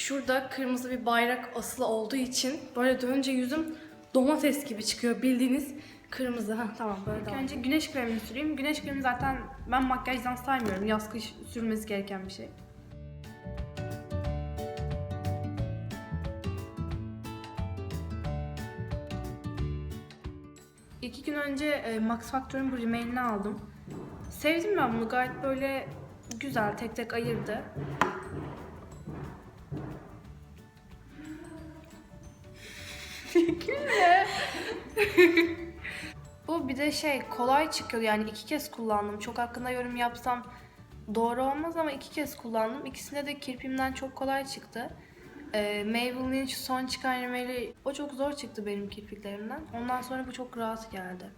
Şurada kırmızı bir bayrak asılı olduğu için böyle dönünce yüzüm domates gibi çıkıyor bildiğiniz kırmızı. Ha tamam böyle devam. Önce güneş kremini süreyim. Güneş kremi zaten ben makyajdan saymıyorum. Yaz kış sürmesi gereken bir şey. İki gün önce e, Max Factor'ın bu rimelini aldım. Sevdim ben bunu. Gayet böyle güzel tek tek ayırdı. Bu bir de şey kolay çıkıyor yani iki kez kullandım. Çok hakkında yorum yapsam doğru olmaz ama iki kez kullandım. İkisinde de kirpimden çok kolay çıktı. Ee, Maybelline'in şu son çıkan rimeli o çok zor çıktı benim kirpiklerimden. Ondan sonra bu çok rahat geldi.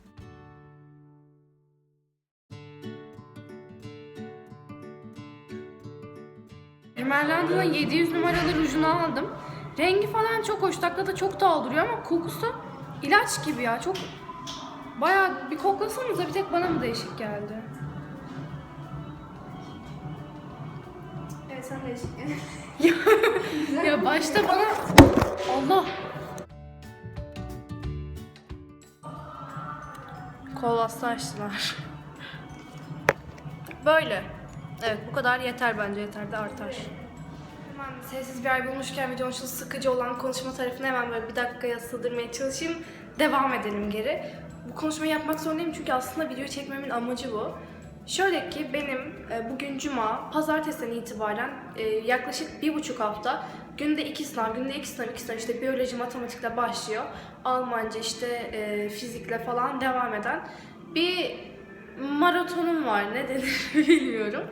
Rimmel 700 numaralı rujunu aldım. Rengi falan çok hoş. Dakikada çok doğal duruyor ama kokusu ilaç gibi ya. Çok bayağı bir koklasanıza bir tek bana mı değişik geldi? Evet sen değişik. Ya başta bana Allah Kol bastı açtılar. Böyle. Evet bu kadar yeter bence yeter de artar. Sessiz bir ay bulmuşken videonun şu sıkıcı olan konuşma tarafını hemen böyle bir dakikaya sığdırmaya çalışayım. Devam edelim geri. Bu konuşmayı yapmak zorundayım çünkü aslında video çekmemin amacı bu. Şöyle ki benim e, bugün cuma, pazartesiden itibaren e, yaklaşık bir buçuk hafta günde iki sınav, günde iki sınav, iki sınav işte biyoloji, matematikle başlıyor. Almanca işte e, fizikle falan devam eden bir maratonum var ne denir bilmiyorum.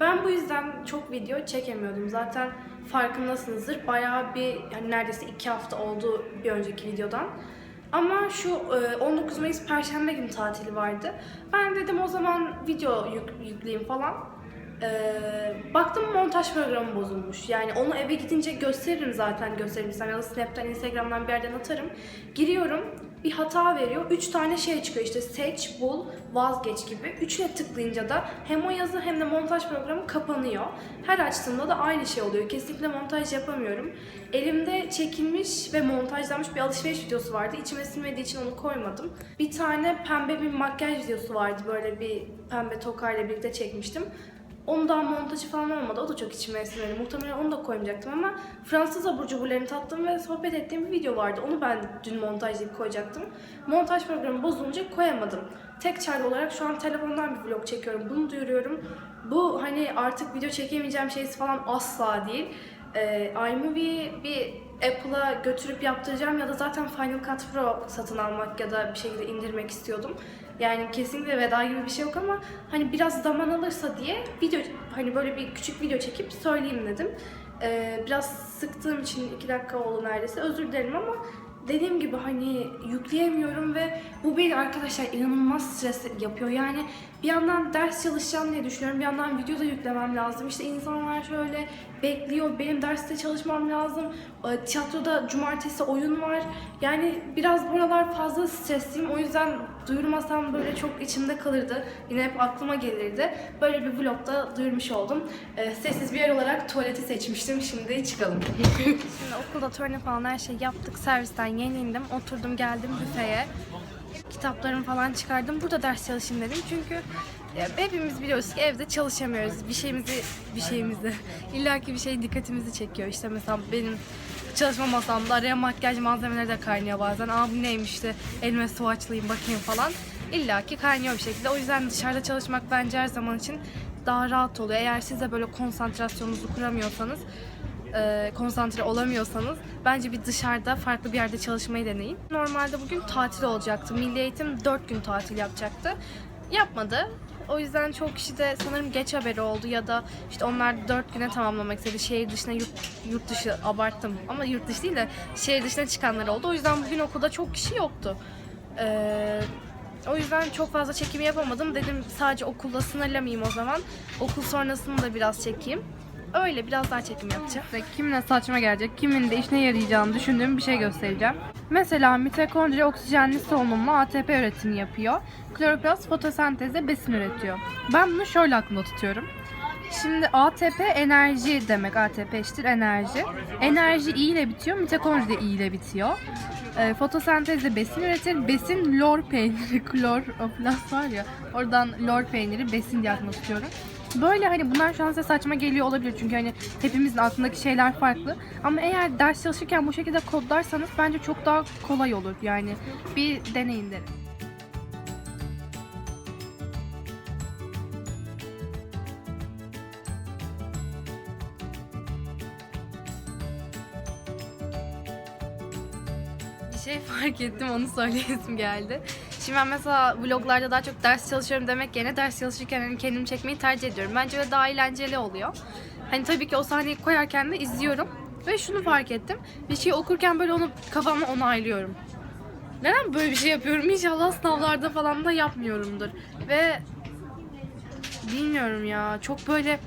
Ben bu yüzden çok video çekemiyordum. Zaten farkındasınızdır. Bayağı bir yani neredeyse iki hafta oldu bir önceki videodan. Ama şu e, 19 Mayıs Perşembe günü tatili vardı. Ben dedim o zaman video yük- yükleyeyim falan. Ee, baktım montaj programı bozulmuş. Yani onu eve gidince gösteririm zaten gösterirsem ya da Snap'ten, Instagram'dan bir yerden atarım. Giriyorum bir hata veriyor. Üç tane şey çıkıyor işte seç, bul, vazgeç gibi. Üçüne tıklayınca da hem o yazı hem de montaj programı kapanıyor. Her açtığımda da aynı şey oluyor. Kesinlikle montaj yapamıyorum. Elimde çekilmiş ve montajlanmış bir alışveriş videosu vardı. İçime sinmediği için onu koymadım. Bir tane pembe bir makyaj videosu vardı. Böyle bir pembe tokayla birlikte çekmiştim. Ondan montajı falan olmadı. O da çok içime sinmedi. Muhtemelen onu da koymayacaktım ama Fransız abur cuburlarını tattım ve sohbet ettiğim bir video vardı. Onu ben dün montajlayıp koyacaktım. Montaj programı bozulunca koyamadım. Tek çare olarak şu an telefondan bir vlog çekiyorum. Bunu duyuruyorum. Bu hani artık video çekemeyeceğim şeysi falan asla değil. Ee, iMovie'yi bir Apple'a götürüp yaptıracağım ya da zaten Final Cut Pro satın almak ya da bir şekilde indirmek istiyordum. Yani kesinlikle veda gibi bir şey yok ama hani biraz zaman alırsa diye video hani böyle bir küçük video çekip söyleyeyim dedim. Ee, biraz sıktığım için iki dakika oldu neredeyse özür dilerim ama dediğim gibi hani yükleyemiyorum ve bu beni arkadaşlar inanılmaz stres yapıyor. Yani bir yandan ders çalışacağım diye düşünüyorum. Bir yandan video da yüklemem lazım. İşte insanlar şöyle bekliyor. Benim derste çalışmam lazım. Ee, Tiyatroda cumartesi oyun var. Yani biraz buralar fazla stresliyim. O yüzden duyurmasam böyle çok içimde kalırdı. Yine hep aklıma gelirdi. Böyle bir vlogda duyurmuş oldum. Ee, sessiz bir yer olarak tuvaleti seçmiştim. Şimdi çıkalım. Şimdi okulda törne falan her şey yaptık. Servisten yeni indim. Oturdum geldim büfeye. Kitaplarımı falan çıkardım. Burada ders çalışayım dedim. Çünkü ya, hepimiz biliyoruz ki evde çalışamıyoruz. Bir şeyimizi, bir şeyimizi, illaki bir şey dikkatimizi çekiyor. İşte mesela benim çalışma masamda araya makyaj malzemeleri de kaynıyor bazen. Aa bu neymiş işte elime swatchlayayım bakayım falan. İlla ki kaynıyor bir şekilde. O yüzden dışarıda çalışmak bence her zaman için daha rahat oluyor. Eğer siz de böyle konsantrasyonunuzu kuramıyorsanız e, konsantre olamıyorsanız bence bir dışarıda farklı bir yerde çalışmayı deneyin. Normalde bugün tatil olacaktı. Milli Eğitim 4 gün tatil yapacaktı. Yapmadı. O yüzden çok kişi de sanırım geç haberi oldu ya da işte onlar 4 güne tamamlamak istedi. Şehir dışına yurt, yurt dışı abarttım ama yurt dışı değil de şehir dışına çıkanlar oldu. O yüzden bugün okulda çok kişi yoktu. Ee, o yüzden çok fazla çekimi yapamadım. Dedim sadece okulda sınırlamayayım o zaman. Okul sonrasını da biraz çekeyim. Öyle biraz daha çekim yapacağım. Ve kimin saçma gelecek, kimin de işine yarayacağını düşündüğüm bir şey göstereceğim. Mesela mitokondri oksijenli solunumla ATP üretimi yapıyor. Kloroplast fotosentezle besin üretiyor. Ben bunu şöyle aklımda tutuyorum. Şimdi ATP enerji demek. ATP eşittir enerji. Enerji I ile bitiyor. Mitokondri de I ile bitiyor. E, fotosentezle besin üretir. Besin lor peyniri, kloroplast var ya. Oradan lor peyniri besin diye aklımda tutuyorum. Böyle hani bunlar şu an size saçma geliyor olabilir çünkü hani hepimizin aklındaki şeyler farklı. Ama eğer ders çalışırken bu şekilde kodlarsanız bence çok daha kolay olur yani. Bir deneyin derim. Bir şey fark ettim onu söyleyesim geldi. Şimdi ben mesela vloglarda daha çok ders çalışıyorum demek yerine ders çalışırken hani kendimi çekmeyi tercih ediyorum. Bence öyle daha eğlenceli oluyor. Hani tabii ki o sahneyi koyarken de izliyorum. Ve şunu fark ettim. Bir şey okurken böyle onu kafamla onaylıyorum. Neden böyle bir şey yapıyorum? İnşallah sınavlarda falan da yapmıyorumdur. Ve bilmiyorum ya. Çok böyle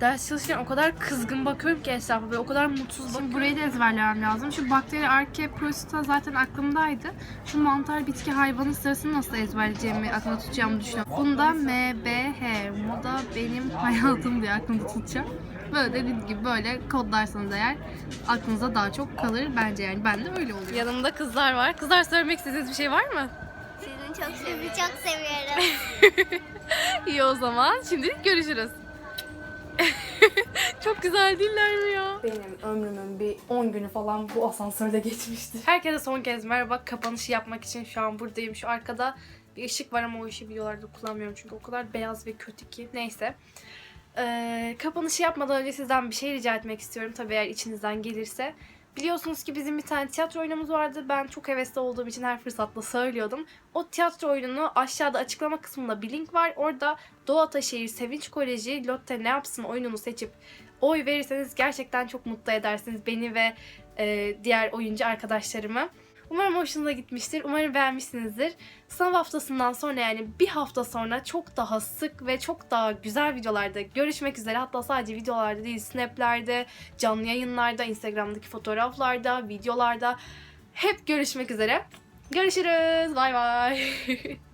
ders çalışırken o kadar kızgın bakıyorum ki etrafa ve o kadar mutsuz bakıyorum. burayı da ezberlemem lazım. Şu bakteri arkeprosita zaten aklımdaydı. Şu mantar bitki hayvanın sırasını nasıl ezberleyeceğimi aklımda tutacağımı düşünüyorum. Bunda MBH. Bu da benim hayatım diye aklımda tutacağım. Böyle dediğim gibi böyle kodlarsanız eğer aklınıza daha çok kalır bence yani. Ben de öyle oluyor. Yanımda kızlar var. Kızlar söylemek istediğiniz bir şey var mı? Sizi çok seviyorum. Çok seviyorum. İyi o zaman. Şimdilik görüşürüz. Çok güzel değiller mi ya? Benim ömrümün bir 10 günü falan bu asansörde geçmiştir. Herkese son kez merhaba. Kapanışı yapmak için şu an buradayım. Şu arkada bir ışık var ama o ışığı videolarda kullanmıyorum çünkü o kadar beyaz ve kötü ki. Neyse. Ee, kapanışı yapmadan önce sizden bir şey rica etmek istiyorum. Tabii eğer içinizden gelirse. Biliyorsunuz ki bizim bir tane tiyatro oyunumuz vardı. Ben çok hevesli olduğum için her fırsatta söylüyordum. O tiyatro oyununu aşağıda açıklama kısmında bir link var. Orada Doğu Ataşehir Sevinç Koleji Lotte ne yapsın oyununu seçip oy verirseniz gerçekten çok mutlu edersiniz beni ve e, diğer oyuncu arkadaşlarımı. Umarım hoşunuza gitmiştir. Umarım beğenmişsinizdir. Sınav haftasından sonra yani bir hafta sonra çok daha sık ve çok daha güzel videolarda görüşmek üzere. Hatta sadece videolarda değil, snaplerde, canlı yayınlarda, Instagram'daki fotoğraflarda, videolarda hep görüşmek üzere. Görüşürüz. Bay bay.